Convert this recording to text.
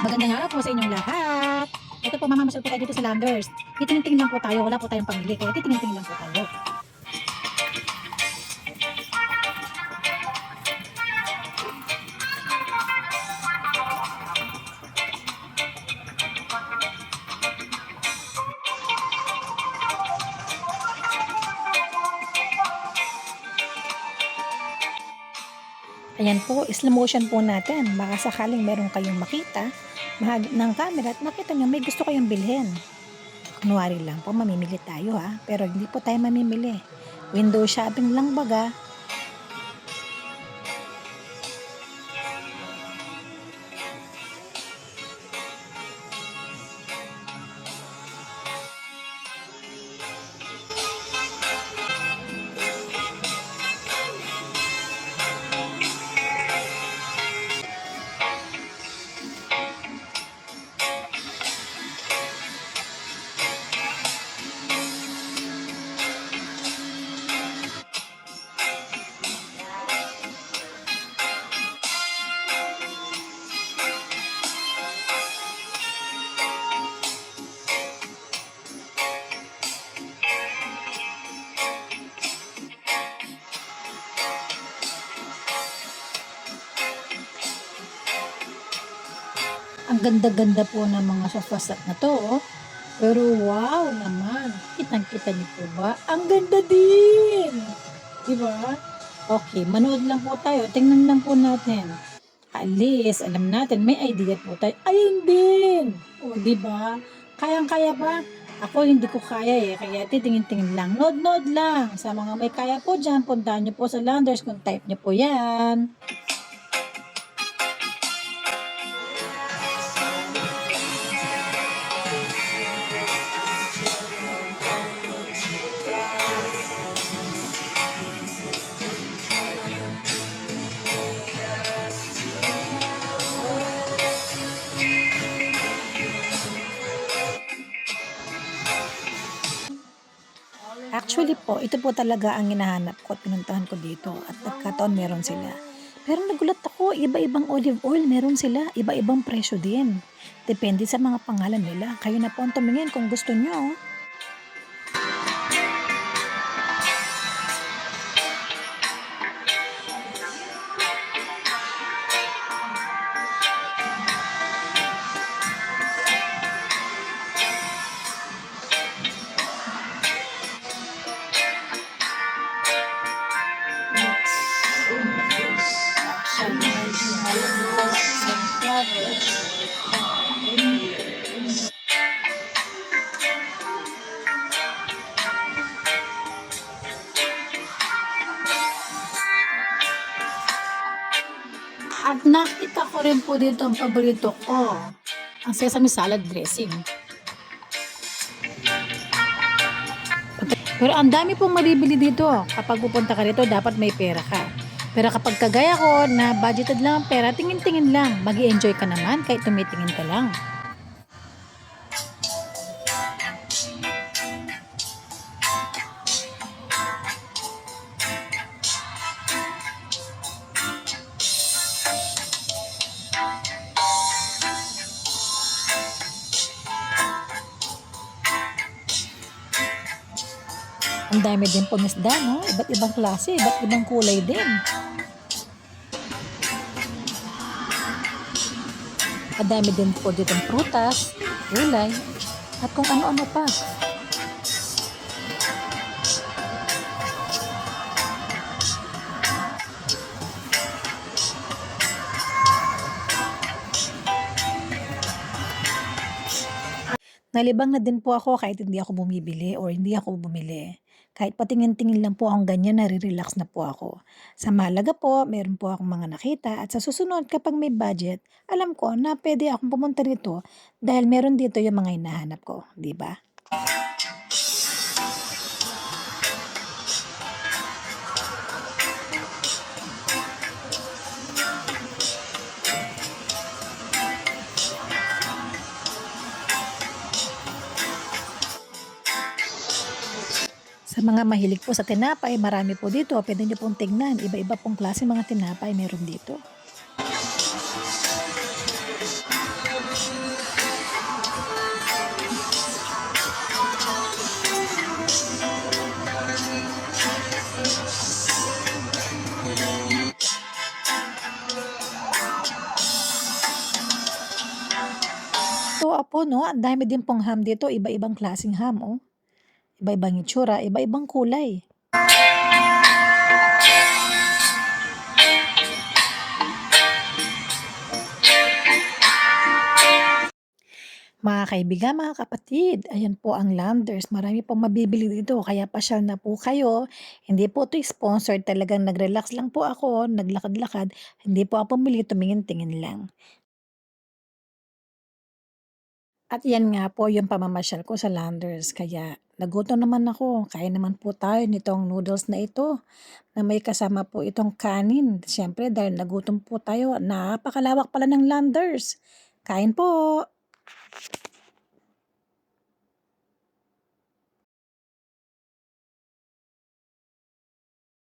Magandang araw po sa inyong lahat. Ito po, mamamasyal po tayo dito sa Landers. Titingin-tingin lang po tayo, wala po tayong pamili, kaya titingin-tingin lang po tayo. Ayan po, slow motion po natin. Baka sakaling meron kayong makita mahag ng camera at nakita nyo may gusto kayong bilhin. Kunwari lang po, mamimili tayo ha. Pero hindi po tayo mamimili. Window shopping lang baga. Ganda-ganda po ng mga sofa set na to. oh. Pero wow naman. Kitang-kita niyo po ba? Ang ganda din! Di ba? Okay, manood lang po tayo. Tingnan lang po natin. At alam natin, may idea po tayo. Ayun din! O, di ba? Kayang-kaya ba? Ako hindi ko kaya eh, kaya titingin-tingin lang. Nod-nod lang. Sa mga may kaya po dyan, puntahan nyo po sa Landers kung type nyo po yan. Actually po, ito po talaga ang hinahanap ko at pinuntahan ko dito at nagkataon meron sila. Pero nagulat ako, iba-ibang olive oil meron sila, iba-ibang presyo din. Depende sa mga pangalan nila. Kayo na po ang tumingin kung gusto nyo. At nakita ko rin po dito ang paborito ko. Ang sesame salad dressing. Pero ang dami pong mabibili dito. Kapag pupunta ka rito, dapat may pera ka. Pero kapag kagaya ko na budgeted lang ang pera, tingin-tingin lang. mag enjoy ka naman kahit tumitingin ka lang. Ang dami din pong isda, no? Iba't ibang klase, iba't ibang kulay din. Ang dami din po dito prutas, gulay, at kung ano-ano pa. Nalibang na din po ako kahit hindi ako bumibili or hindi ako bumili. Kahit patingin-tingin lang po akong ganyan, nare-relax na po ako. Sa mahalaga po, meron po akong mga nakita at sa susunod kapag may budget, alam ko na pwede akong pumunta rito dahil meron dito yung mga hinahanap ko, di ba? Sa mga mahilig po sa tinapay, marami po dito. Pwede nyo pong tingnan. Iba-iba pong klase mga tinapay meron dito. po, no? Ang dami din pong ham dito, iba-ibang klaseng ham, oh. Iba-ibang itsura, iba-ibang kulay. Mga kaibigan, mga kapatid, ayan po ang Landers. Marami pong mabibili dito, kaya pasyal na po kayo. Hindi po ito sponsored, talagang nag-relax lang po ako, naglakad-lakad. Hindi po ako pumili, tumingin-tingin lang. At yan nga po yung pamamasyal ko sa Landers. Kaya nagutom naman ako. Kaya naman po tayo nitong noodles na ito na may kasama po itong kanin. Siyempre dahil nagutom po tayo, napakalawak pala ng Landers. Kain po!